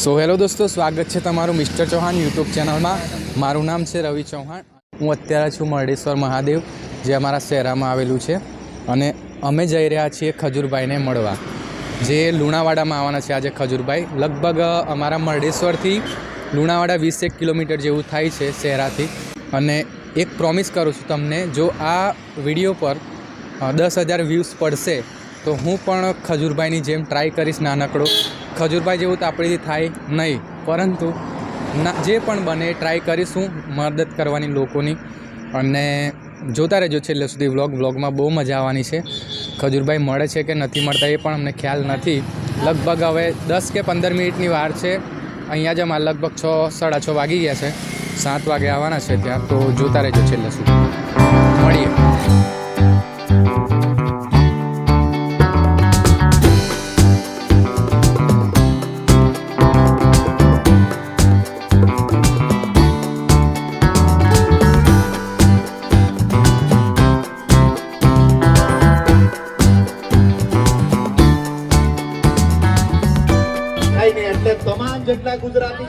So hello દોસ્તો, સ્વાગત છે તમારું મિસ્ટર ચૌહાણ યુટ્યુબ ચેનલમાં. મારું નામ છે રવિ ચૌહાણ. હું અત્યારે છું મરડેશ્વર મહાદેવ, જે અમારા શહેરામાં આવેલું છે. અને અમે જઈ રહ્યા છીએ ખજૂરભાઈને મળવા. જે લુણાવાડામાં આવવાના છે આજે ખજૂરભાઈ. લગભગ અમારા મરડેશ્વરથી લુણાવાડા વીસેક કિલોમીટર જેવું થાય છે શહેરાથી. અને એક પ્રોમિસ કરું છું તમને, જો આ વીડિયો પર દસ હજાર વ્યૂઝ પડશે, તો હું પણ ખજૂરભાઈની જેમ ટ્રાય કરીશ નાનકડો. ખજૂરભાઈ જેવું તો આપણીથી થાય નહીં. પરંતુ ના, જે પણ બને ટ્રાય કરીશું મદદ કરવાની લોકોની. અને જોતા રહેજો છેલ્લે સુધી વ્લોગ વ્લોગમાં બહુ મજા આવવાની છે. ખજૂરભાઈ મળે છે કે નથી મળતા એ પણ અમને ખ્યાલ નથી. લગભગ હવે દસ કે પંદર મિનિટની વાર છે. અહીંયા જ અમારે લગભગ છ, સાડા છ વાગી ગયા છે. સાત વાગે આવવાના છે ત્યાં. તો જોતા રહેજો છેલ્લે સુધી. મળીએ. તમામ ગુજરાતી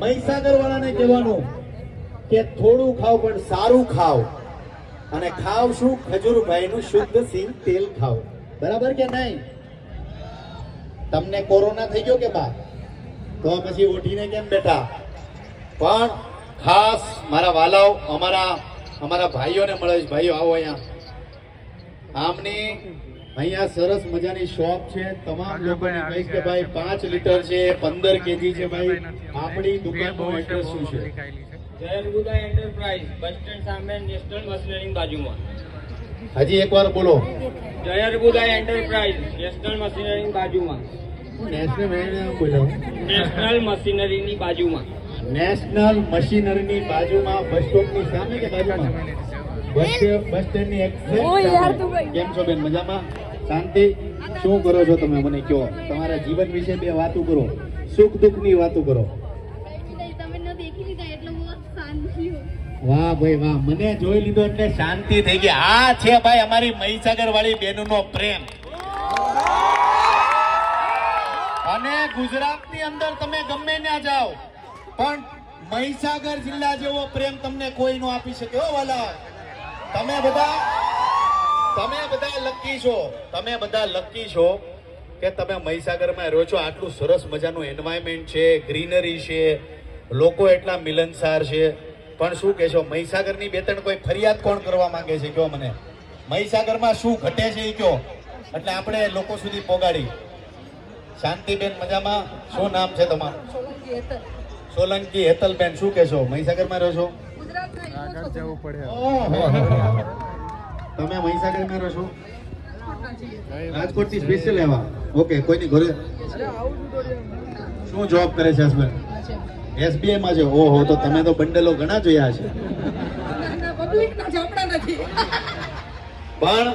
મહીસાગર વાળાને કહેવાનું કે થોડું ખાવ પણ સારું ખાવ. અને ખાવ શું ખજૂરભાઈ નું શુદ્ધ સિંગ તેલ ખાવ. બરાબર કે નહીં? તમને કોરોના થઈ ગયો કે બા તો પછી ઉઠીને કેમ બેઠા? પણ ખાસ મારા વાલાઓ અમારા અમારા ભાઈઓને મળે છે. ભાઈઓ આવો અહીંયા. આમની અહીંયા સરસ મજાની શોપ છે. તમામ લોકોને કહીશ કે ભાઈ પાંચ લીટર છે પંદર કેજી છે ભાઈ. આપણી દુકાનનું એડ્રેસ શું છે? જયન ગુદા એન્ટરપ્રાઇઝ બસ સ્ટેન્ડ સામે નેશનલ મશીનરી બાજુમાં. હજી એકવાર બોલો. જયર ગુદા એન્ટરપ્રાઇઝ નેશનલ મશીનરી બાજુમાં. નેશનલ નેશનલ મશીનરીની બાજુમાં. નેશનલ મશીનરીની બાજુમાં બસ સ્ટોપની સામે કે બાજુમાં? બસ બસ સ્ટેન્ડની exact કેમ છો બેન? મજામાં? શાંતિ. શું કરો છો તમે મને કહો? તમારા જીવન વિશે બે વાતો કરો. સુખ દુઃખની વાતો કરો. ન વાહ ભાઈ વાહ, મને જોઈ લીધો એટલે શાંતિ થઈ ગઈ. આ છે ભાઈ અમારી મહીસાગર વાળી બહેનોનો પ્રેમ. અને ગુજરાતની અંદર તમે ગમે ત્યાં જાઓ, પણ મહીસાગર જિલ્લા જેવો પ્રેમ તમને કોઈ નો આપી શકે. હો વાલા, તમે બધા તમે બધા લકી છો. તમે બધા લકી છો કે તમે મહીસાગરમાં રહો છો. આટલું સરસ મજાનું એન્વાયરમેન્ટ છે ગ્રીનરી છે લોકો એટલા મિલનસાર છે. પણ શું કહેશો મહીસાગરની બે ત્રણ કોઈ ફરિયાદ કોણ કરવા માંગે છે? કયો મને. મહીસાગરમાં શું ઘટે છે એ કયો એટલે આપણે લોકો સુધી પોગાડી. શાંતિબેન મજામાં. શું નામ છે તમારું? સોલંકી હેતલબેન શું કહેશો? મહીસાગરમાં રહો છો? આગળ જવું પડે ઓહો. તમે મહીસાગરમાં રહો છો? રાજકોટથી સ્પેશિયલ એવા. ઓકે કોઈની ઘરે? શું જોબ કરે છે હસબન્ડ? એસબીઆઈ માં છે. ઓહો તો તમે તો બંડલો ઘણા જોયા છે પણ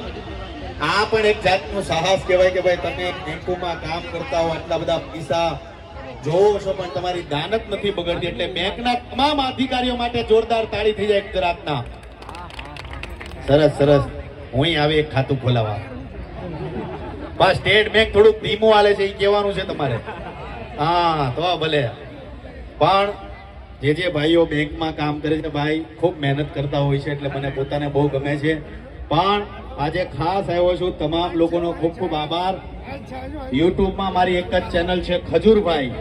આ પણ એક જાતનું સાહસ કહેવાય કે ભાઈ તમે બેંકોમાં કામ કરતા હો આટલા બધા પૈસા જોવો છો પણ તમારી દાનત નથી બગડતી. એટલે બેંકના તમામ અધિકારીઓ માટે જોરદાર તાળી થઈ જાય ગુજરાતના સરસ સરસ. હું આવી એક ખાતું ખોલાવા બસ સ્ટેટ બેંક થોડુંક ધીમું હાલે છે એ કહેવાનું છે તમારે. હા તો ભલે. પણ જે જે ભાઈઓ બેંકમાં કામ કરે છે ભાઈ ખૂબ મહેનત કરતા હોય છે એટલે મને પોતાને બહુ ગમે છે. પણ આજે ખાસ આવ્યો છું તમામ લોકોનો ખૂબ ખૂબ આભાર. યુટ્યુબમાં મારી એક જ ચેનલ છે ખજૂરભાઈ.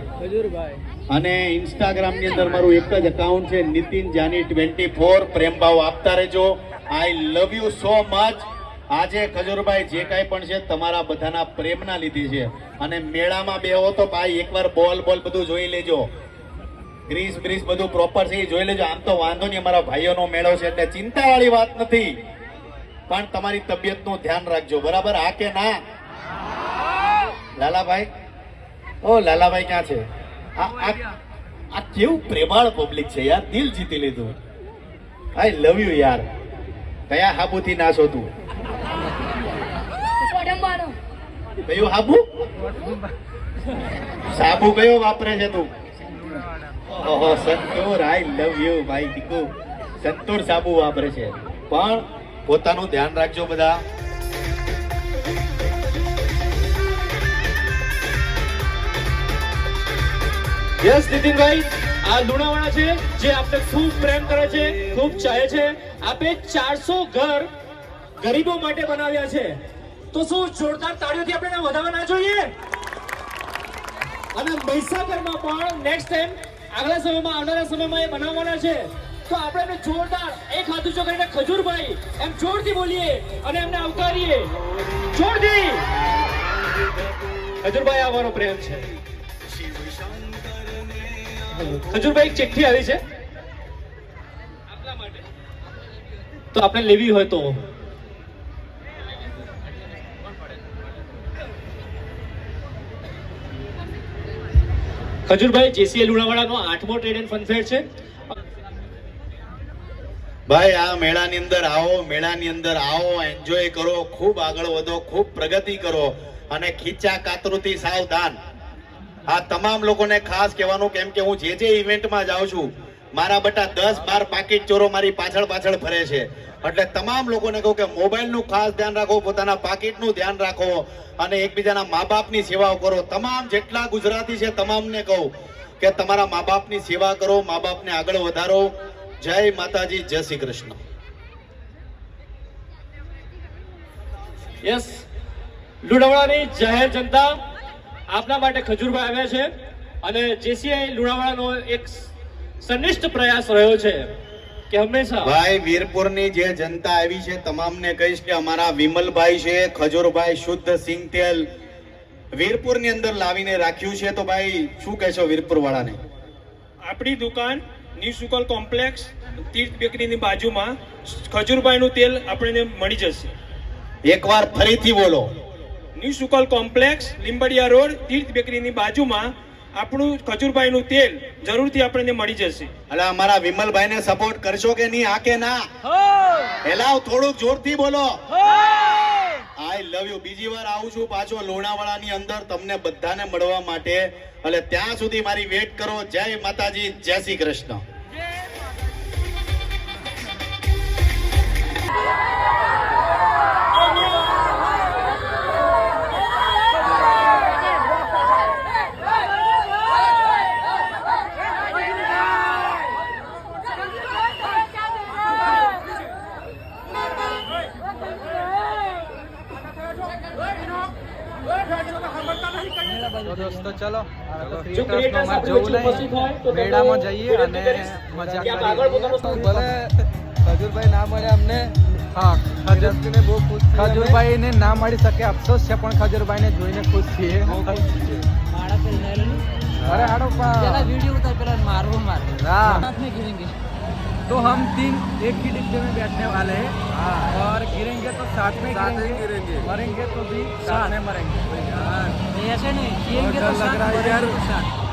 અને ઇન્સ્ટાગ્રામની અંદર મારું એક જ એકાઉન્ટ છે નીતિન જાની ટ્વેન્ટી ફોર પ્રેમભાવ આપતા રહેજો. I love you so much આજે ખજૂરભાઈ જે કાંઈ પણ છે તમારા બધાના પ્રેમના લીધી છે. અને મેળામાં બેહો તો ભાઈ એકવાર બોલ બોલ બધું જોઈ લેજો. ગ્રીસ બ્રીસ બધું પ્રોપર છે, એ જોઈ લેજો. આમ તો વાંધો નહીં, અમારા ભાઈઓનો મેળો છે એટલે ચિંતાવાળી વાત નથી. પણ તમારી તબિયતનું ધ્યાન રાખજો, બરાબર? આ કે ના? લાલાભાઈ? ઓ, લાલાભાઈ ક્યાં છે? આ કેવું પ્રેમાળ પબ્લિક છે યાર. દિલ જીતી લીધું. આઈ લવ યુ યાર. કયા હાબુથી નાશો હતું કયું હાબુ? સાબુ કયો વાપરે છે તું? ઓહો સંતોર આઈ લવ યુ ભાઈ દીકુ સંતોર સાબુ વાપરે છે. પણ પોતાનું ધ્યાન રાખજો બધા. યસ નીતિનભાઈ આ લુણાવાળા છે જે આપણે ખૂબ પ્રેમ કરે છે ખૂબ ચાહે છે. આપે ચારસો ઘર ગરીબો માટે બનાવ્યા છે. તો શું જોરદાર તાળીઓથી આપણે ના જોઈએ? અને મહીસાગરમાં પણ નેક્સ્ટ ટાઈમ આગલા સમયમાં, આવનારા સમયમાં એ બનાવવાના છે. તો આપણે એમને જોરદાર એક હાથ ઊંચો કરીને ખજૂરભાઈ, એમ જોરથી બોલીએ અને એમને આવકારીએ. જોરથી! ખજૂરભાઈ આવવાનો પ્રેમ છે. ખજૂરભાઈ, એક ચિઠ્ઠી આવી છે. તો આપણે લેવી હોય તો. ખજુરભાઈ, જેસીએ લુણાવાડાનો આઠમો ટ્રેડ એન્ડ ફનફેર છે. ભાઈ, આ મેળાની અંદર આવો, મેળાની અંદર આવો એન્જોય કરો, ખૂબ આગળ વધો, ખૂબ પ્રગતિ કરો અને ખીચા કાતરુથી સાવધાન. આ તમામ લોકોને ખાસ કહેવાનું, કેમ કે હું જે જે ઇવેન્ટમાં જાઉં છું મારા બટા દસ બાર પાકીટ ચોરો મારી પાછળ પાછળ ફરે છે. એટલે તમામ લોકોને કહું કે મોબાઈલનું ખાસ ધ્યાન રાખો, પોતાના પાકીટનું ધ્યાન રાખો અને એકબીજાના મા બાપની સેવાઓ કરો. તમામ જેટલા ગુજરાતી છે તમામને કહું કે તમારા મા બાપની સેવા કરો મા બાપને આગળ વધારો. જય માતાજી, જય શ્રી કૃષ્ણ. યસ લુણાવાડાની જાહેર જનતા આપના માટે ખજૂરભાઈ આવ્યા છે અને જેસીઆઈ લુણાવાડાનો એક સનિષ્ઠ પ્રયાસ રહ્યો છે કે હંમેશા ભાઈ વીરપુરની જે જનતા આવી છે તમામને કહીશ કે અમારા વિમલભાઈ છે ખજૂરભાઈ શુદ્ધ સિંગ તેલ વીરપુરની અંદર લાવીને રાખ્યું છે. તો ભાઈ શું કહેશો વીરપુર વાળાને આપણી દુકાન ન્યુ સુકલ કોમ્પ્લેક્સ તીર્થ બેકરીની બાજુમાં ખજૂરભાઈનું તેલ આપણને મળી જશે. એકવાર ફરીથી બોલો. નિશુકલ સુકલ કોમ્પ્લેક્સ લીંબડિયા રોડ તીર્થ બેકરીની બાજુમાં આપણું ખજૂરભાઈનું તેલ જરૂરથી આપણને મળી જશે. એટલે અમારા વિમલભાઈને સપોર્ટ કરશો કે નહીં? આ કે ના? પેલા થોડુંક જોરથી બોલો. આઈ લવ યુ બીજી વાર આવું છું પાછો લોણાવાડાની અંદર તમને બધાને મળવા માટે. એટલે ત્યાં સુધી મારી વેટ કરો. જય માતાજી જય શ્રી કૃષ્ણ તો દોસ્તો ચલો જો creators આપણી વચ્ચે ઉપસ્થિત હોય તો ચલો. મેળામાં જઈએ અને મજા કરીએ. ભલે ખજુરભાઈ ના મળે અમને. હા ખજુરને બહુ ખુશ ખજુરભાઈ ને ના મળી શકે અફસોસ છે પણ ખજુરભાઈ ને જોઈને ખુશ છીએ અરે હાડો પેલા વીડિયો ઉતાર પેલા મારવો માર. હા. तो हम तीन एक ही डिब्बे में बैठने वाले हैं। और गिरेंगे तो साथ में गिरेंगे। मरेंगे तो भी साथ। में मरेंगे। ऐसे नहीं गिरेंगे तो मरेंगे तो साथ।